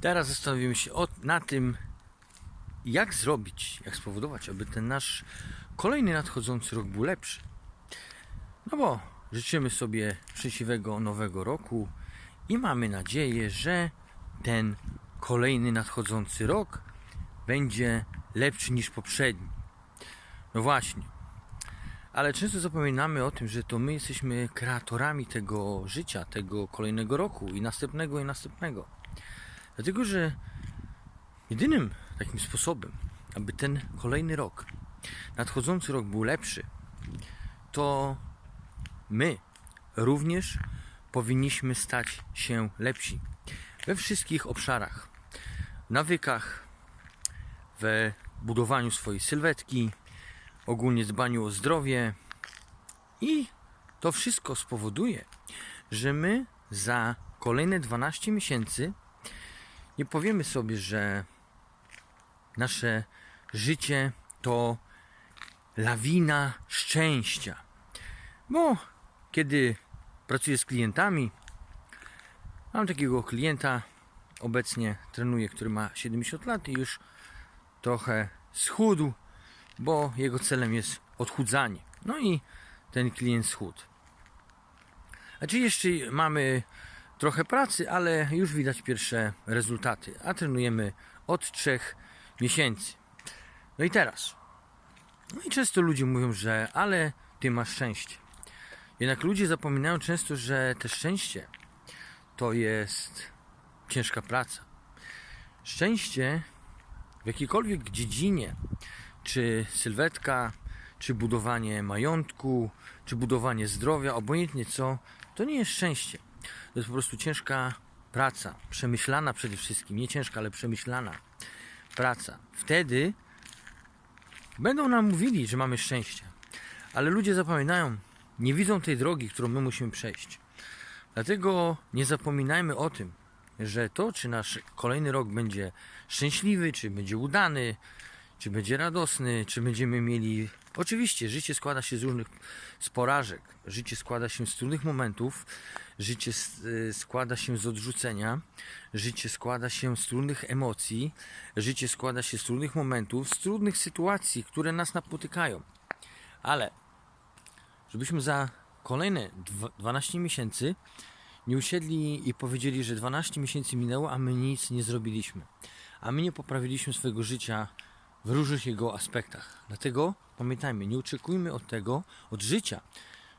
Teraz zastanowimy się na tym, jak zrobić, jak spowodować, aby ten nasz kolejny nadchodzący rok był lepszy. No bo życzymy sobie szczęśliwego nowego roku i mamy nadzieję, że ten kolejny nadchodzący rok będzie lepszy niż poprzedni. No właśnie. Ale często zapominamy o tym, że to my jesteśmy kreatorami tego życia, tego kolejnego roku i następnego i następnego. Dlatego, że jedynym takim sposobem, aby ten kolejny rok, nadchodzący rok był lepszy, to my również powinniśmy stać się lepsi. We wszystkich obszarach, nawykach, we budowaniu swojej sylwetki, ogólnie dbaniu o zdrowie. I to wszystko spowoduje, że my za kolejne 12 miesięcy nie powiemy sobie, że nasze życie to lawina szczęścia. Bo kiedy pracuję z klientami, mam takiego klienta, obecnie trenuję, który ma 70 lat i już trochę schudł, bo jego celem jest odchudzanie. No i ten klient schudł. Znaczy jeszcze mamy trochę pracy, ale już widać pierwsze rezultaty, a trenujemy od 3 miesięcy. No i teraz. No i często ludzie mówią, że ale ty masz szczęście. Jednak ludzie zapominają często, że te szczęście to jest ciężka praca. Szczęście w jakiejkolwiek dziedzinie, czy sylwetka, czy budowanie majątku, czy budowanie zdrowia, obojętnie co, to nie jest szczęście. To jest po prostu ciężka praca, przemyślana przede wszystkim, nie ciężka, ale przemyślana praca. Wtedy będą nam mówili, że mamy szczęście, ale ludzie zapominają, nie widzą tej drogi, którą my musimy przejść. Dlatego nie zapominajmy o tym, że to, czy nasz kolejny rok będzie szczęśliwy, czy będzie udany, czy będzie radosny, czy będziemy mieli. Oczywiście, życie składa się z różnych z porażek, życie składa się z trudnych momentów, życie y, składa się z odrzucenia, życie składa się z trudnych emocji, życie składa się z trudnych momentów, z trudnych sytuacji, które nas napotykają. Ale żebyśmy za kolejne dwa- 12 miesięcy nie usiedli i powiedzieli, że 12 miesięcy minęło, a my nic nie zrobiliśmy. A my nie poprawiliśmy swojego życia w różnych jego aspektach. Dlatego pamiętajmy, nie oczekujmy od tego, od życia,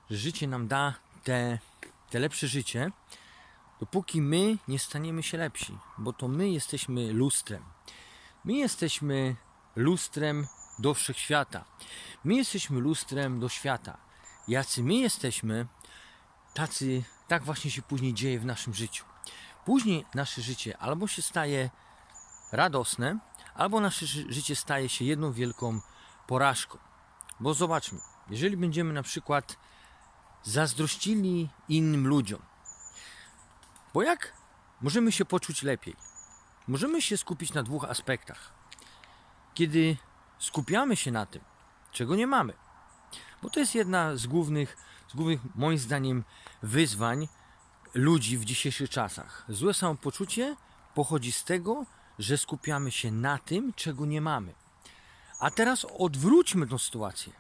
że życie nam da te, te lepsze życie, dopóki my nie staniemy się lepsi, bo to my jesteśmy lustrem. My jesteśmy lustrem do wszechświata. My jesteśmy lustrem do świata. Jacy my jesteśmy, tacy, tak właśnie się później dzieje w naszym życiu. Później nasze życie albo się staje radosne, albo nasze ży- życie staje się jedną wielką porażką. Bo zobaczmy, jeżeli będziemy na przykład zazdrościli innym ludziom, bo jak możemy się poczuć lepiej? Możemy się skupić na dwóch aspektach. Kiedy skupiamy się na tym, czego nie mamy, bo to jest jedna z głównych, z głównych moim zdaniem wyzwań ludzi w dzisiejszych czasach. Złe samopoczucie pochodzi z tego, że skupiamy się na tym, czego nie mamy. A teraz odwróćmy tą sytuację.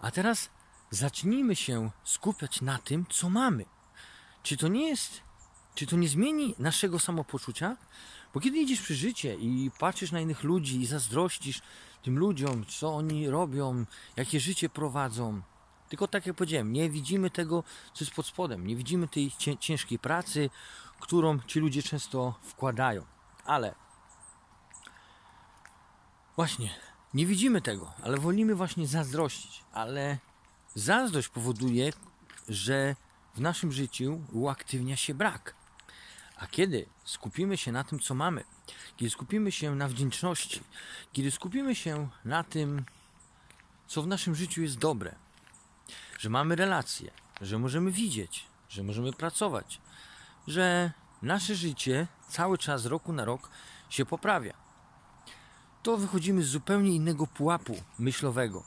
A teraz zacznijmy się skupiać na tym, co mamy. Czy to nie jest, czy to nie zmieni naszego samopoczucia? Bo kiedy idziesz przez życie i patrzysz na innych ludzi i zazdrościsz tym ludziom, co oni robią, jakie życie prowadzą, tylko tak jak powiedziałem, nie widzimy tego, co jest pod spodem, nie widzimy tej cię- ciężkiej pracy, którą ci ludzie często wkładają. Ale właśnie, nie widzimy tego, ale wolimy właśnie zazdrościć. Ale zazdrość powoduje, że w naszym życiu uaktywnia się brak. A kiedy skupimy się na tym, co mamy, kiedy skupimy się na wdzięczności, kiedy skupimy się na tym, co w naszym życiu jest dobre, że mamy relacje, że możemy widzieć, że możemy pracować, że nasze życie cały czas, roku na rok się poprawia, to wychodzimy z zupełnie innego pułapu myślowego.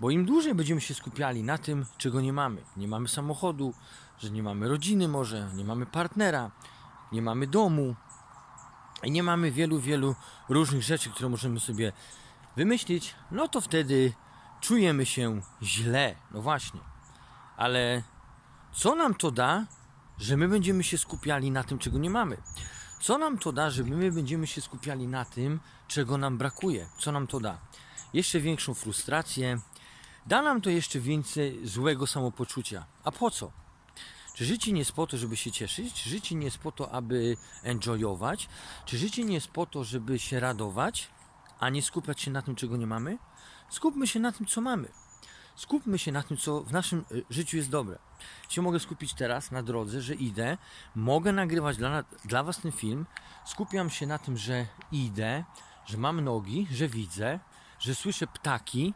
Bo im dłużej będziemy się skupiali na tym, czego nie mamy, nie mamy samochodu, że nie mamy rodziny może, nie mamy partnera, nie mamy domu, i nie mamy wielu, wielu różnych rzeczy, które możemy sobie wymyślić, no to wtedy czujemy się źle. No właśnie. Ale co nam to da, że my będziemy się skupiali na tym, czego nie mamy? Co nam to da, że my będziemy się skupiali na tym, czego nam brakuje? Co nam to da? Jeszcze większą frustrację, da nam to jeszcze więcej złego samopoczucia. A po co? Czy życie nie jest po to, żeby się cieszyć? Czy życie nie jest po to, aby enjoyować? Czy życie nie jest po to, żeby się radować, a nie skupiać się na tym, czego nie mamy? Skupmy się na tym, co mamy. Skupmy się na tym, co w naszym y, życiu jest dobre. Się mogę skupić teraz na drodze, że idę, mogę nagrywać dla, dla Was ten film, skupiam się na tym, że idę, że mam nogi, że widzę, że słyszę ptaki,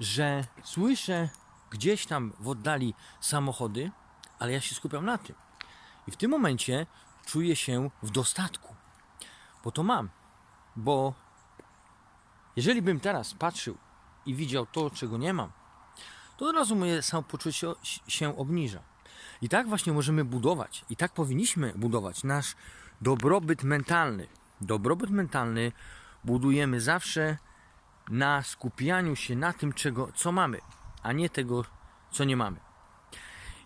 że słyszę gdzieś tam w oddali samochody, ale ja się skupiam na tym. I w tym momencie czuję się w dostatku, bo to mam. Bo jeżeli bym teraz patrzył i widział to, czego nie mam, to od razu moje samopoczucie się obniża. I tak właśnie możemy budować, i tak powinniśmy budować nasz dobrobyt mentalny. Dobrobyt mentalny budujemy zawsze na skupianiu się na tym, czego, co mamy, a nie tego, co nie mamy.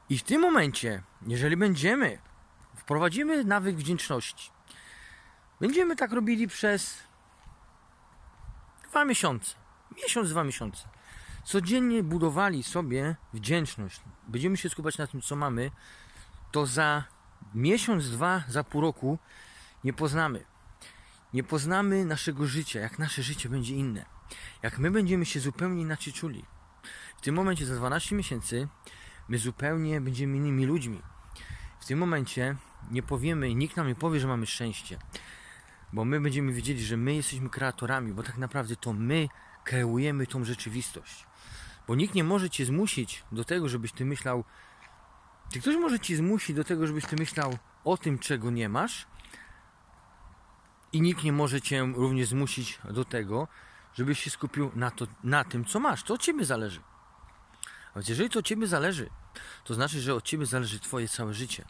I w tym momencie, jeżeli będziemy, wprowadzimy nawyk wdzięczności, będziemy tak robili przez dwa miesiące, miesiąc, dwa miesiące. Codziennie budowali sobie wdzięczność. Będziemy się skupiać na tym, co mamy, to za miesiąc, dwa, za pół roku nie poznamy. Nie poznamy naszego życia, jak nasze życie będzie inne. Jak my będziemy się zupełnie inaczej czuli. W tym momencie za 12 miesięcy my zupełnie będziemy innymi ludźmi. W tym momencie nie powiemy, nikt nam nie powie, że mamy szczęście. Bo my będziemy wiedzieli, że my jesteśmy kreatorami, bo tak naprawdę to my kreujemy tą rzeczywistość. Bo nikt nie może cię zmusić do tego, żebyś ty myślał. Czy ktoś może cię zmusić do tego, żebyś ty myślał o tym, czego nie masz? I nikt nie może cię również zmusić do tego, żebyś się skupił na, to, na tym, co masz. To od ciebie zależy. A więc jeżeli to od ciebie zależy, to znaczy, że od ciebie zależy twoje całe życie.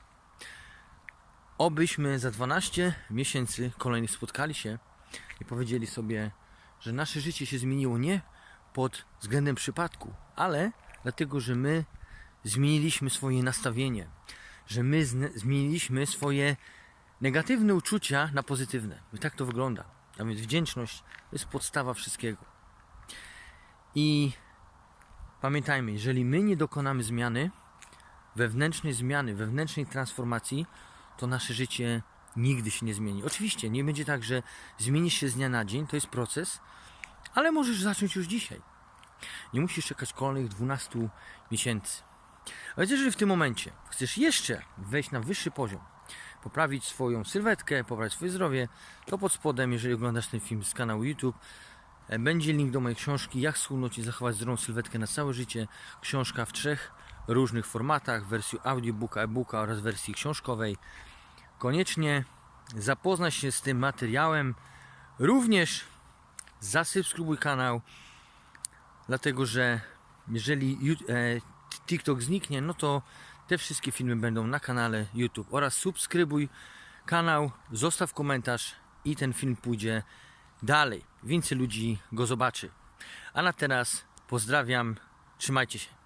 Obyśmy za 12 miesięcy kolejnych spotkali się i powiedzieli sobie, że nasze życie się zmieniło nie pod względem przypadku, ale dlatego, że my zmieniliśmy swoje nastawienie, że my zmieniliśmy swoje negatywne uczucia na pozytywne. I tak to wygląda. A więc wdzięczność to jest podstawa wszystkiego. I pamiętajmy, jeżeli my nie dokonamy zmiany, wewnętrznej zmiany, wewnętrznej transformacji, to nasze życie nigdy się nie zmieni. Oczywiście nie będzie tak, że zmieni się z dnia na dzień, to jest proces, ale możesz zacząć już dzisiaj. Nie musisz czekać kolejnych 12 miesięcy. A więc jeżeli w tym momencie chcesz jeszcze wejść na wyższy poziom, poprawić swoją sylwetkę, poprawić swoje zdrowie, to pod spodem, jeżeli oglądasz ten film z kanału YouTube, e, będzie link do mojej książki Jak schudnąć i zachować zdrową sylwetkę na całe życie. Książka w trzech różnych formatach, w wersji audiobooka, e-booka oraz wersji książkowej. Koniecznie zapoznaj się z tym materiałem. Również zasubskrybuj kanał, dlatego że jeżeli e, TikTok zniknie, no to te wszystkie filmy będą na kanale YouTube oraz subskrybuj kanał, zostaw komentarz i ten film pójdzie dalej. Więcej ludzi go zobaczy. A na teraz pozdrawiam, trzymajcie się.